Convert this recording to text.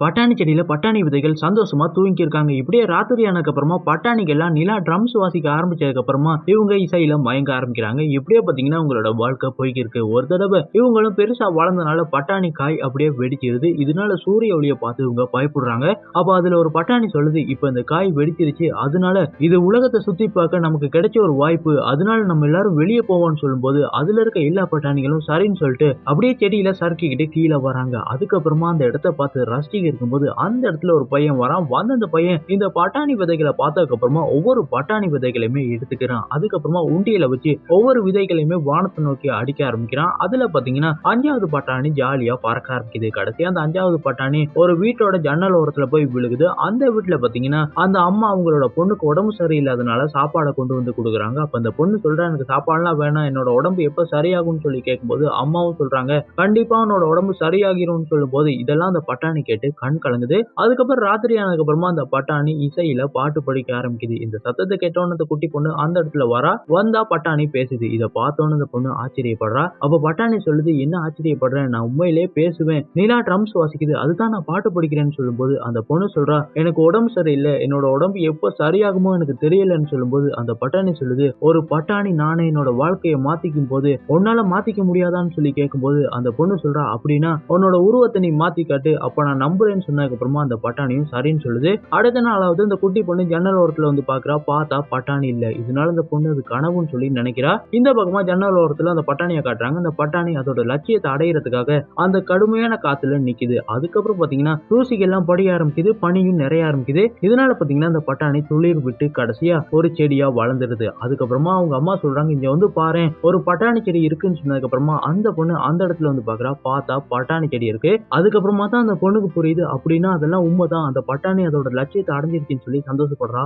பட்டாணி செடியில பட்டாணி விதைகள் சந்தோஷமா தூங்கி இருக்காங்க இப்படியே ராத்திரி ஆனதுக்கு அப்புறமா பட்டாணிகள்லாம் நிலா ட்ரம்ஸ் வாசிக்க ஆரம்பிச்சதுக்கு அப்புறமா இவங்க இசையில மயங்க ஆரம்பிக்கிறாங்க. இப்படியே பாத்தீங்கன்னா உங்களோட வாழ்க்கை போய்க்கிருக்கு. ஒரு தடவை இவங்களும் பெருசா வளர்ந்தனால பட்டாணி காய் அப்படியே வெடிச்சிருது. இதனால சூரிய ஒளியை பார்த்து இவங்க பயப்படுறாங்க. அப்ப அதுல ஒரு பட்டாணி சொல்லுது இப்ப இந்த காய் வெடிச்சிருச்சு. அதனால இது உலகத்தை சுத்தி பார்க்க நமக்கு கிடைச்ச ஒரு வாய்ப்பு. அதனால நம்ம எல்லாரும் வெளியே போவோம்னு சொல்லும்போது அதுல இருக்க எல்லா பட்டாணிகளும் சரின்னு சொல்லிட்டு அப்படியே செடியில சறுக்கிக்கிட்டு கீழே வராங்க. அதுக்கப்புறமா அந்த இடத்த பார்த்து ரசிக்க இருக்கும்போது அந்த இடத்துல ஒரு பையன் வரான். வந்து அந்த பையன் இந்த பட்டாணி விதைகளை பார்த்ததுக்கு அப்புறமா ஒவ்வொரு பட்டாணி விதைகளையுமே எடுத்துக்கிறான். அதுக்கப்புறமா உண்டியல வச்சு ஒவ்வொரு விதைகளையுமே வானத்தை நோக்கி அடிக்க ஆரம்பிக்கிறான். அதுல பாத்தீங்கன்னா அஞ்சாவது பட்டாணி ஜாலியா பறக்க ஆரம்பிக்குது. கடைசி அந்த அஞ்சாவது பட்டாணி ஒரு வீட்டோட ஜன்னல் ஓரத்துல போய் விழுகுது. அந்த வீட்டுல பாத்தீங்கன்னா அந்த அம்மா அவங்களோட பொண்ணுக்கு உடம்பு சரியில்லாதனால சாப்பாடை கொண்டு வந்து கொடுக்குறாங்க. அப்ப அந்த பொண்ணு சொல்றா எனக்கு சாப்பாடுலாம் வேணாம். என்னோட உடம்பு எப்ப சரியாகும்னு சொல்லி கேட்கும்போது அம்மாவும் சொல்றாங்க கண்டிப்பா உன்னோட உடம்பு சரியாகிரும்னு சொல்லும் போது இதெல்லாம் அந்த பட்டாணி கேட்டு கண் கலங்குது. அதுக்கப்புறம் ராத்திரி ஆனதுக்கு அப்புறமா அந்த பட்டாணி இசையில பாட்டு படிக்க ஆரம்பிக்குது. இந்த சத்தத்தை கேட்டோன்னு அந்த குட்டி பொண்ணு அந்த இடத்துல வரா. வந்தா பட்டாணி பேசுது. இதை பார்த்தோன்னு அந்த பொண்ணு ஆச்சரியப்படுறா. அப்ப பட்டாணி சொல்லுது என்ன ஆச்சரியப்படுறேன் நான் உண்மையிலே பேசுவேன். நீலா ட்ரம்ஸ் வாசிக்குது. அதுதான் நான் பாட்டு படிக்கிறேன்னு சொல்லும்போது அந்த பொண்ணு சொல்றா எனக்கு உடம்பு சரியில்லை. என்னோட உடம்பு எப்போ சரியாகுமோ எனக்கு தெரியலன்னு சொல்லும்போது அந்த பட்டாணி சொல்லுது ஒரு பட்டாணி நானே என்னோட வாழ்க்கையை மாத்திக்கும் போது உன்னால மாத்திக்க முடியாதான்னு சொல்லி கேட்கும்போது அந்த பொண்ணு சொல்றா அப்படின்னா உன்னோட உருவத்தை நீ மாத்தி காட்டு அப்ப நான் நம்புறேன்னு சொன்னதுக்கு அப்புறமா அந்த பட்டாணியும் சரின்னு சொல்லுது. அடுத்த நாளாவது இந்த குட்டி பொண்ணு ஜன்னல் ஓரத்துல வந்து பாக்குறா. பார்த்தா பட்டாணி இல்ல. இதனால இந்த பொண்ணு அது கனவுன்னு சொல்லி நினைக்கிறா. இந்த பக்கமா ஜன்னல் ஓரத்துல அந்த பட்டாணியை காட்டுறாங்க. அந்த பட்டாணி அதோட லட்சியத்தை அடையிறதுக்காக அந்த கடுமையான காத்துல நிக்குது. அதுக்கப்புறம் பாத்தீங்கன்னா தூசிக்கு எல்லாம் படிய ஆரம்பிக்குது. பனியும் நிறைய ஆரம்பிக்குது. இதனால பாத்தீங்கன்னா அந்த பட்டாணி துளிர் விட்டு கடைசியா ஒரு செடியா வளர்ந்துருது. அதுக்கப்புறமா அவங்க அம்மா சொல்றாங்க இங்க வந்து பாரு ஒரு பட்டாணி செடி இருக்குன்னு சொன்னதுக்கு அப்புறமா அந்த பொண்ணு அந்த இடத்துல வந்து பாக்குறா. பார்த்தா பட்டாணி செடி இருக்கு. அதுக்கப்புறமா தான் அந்த பொண்ணுக்கு புரியுது. அப்படின்னா அதெல்லாம் உண்மைதான். அந்த பட்டாணி அதோட லட்சியத்தை அடைஞ்சிருச்சுன்னு சொல்லி சந்தோஷப்படுறா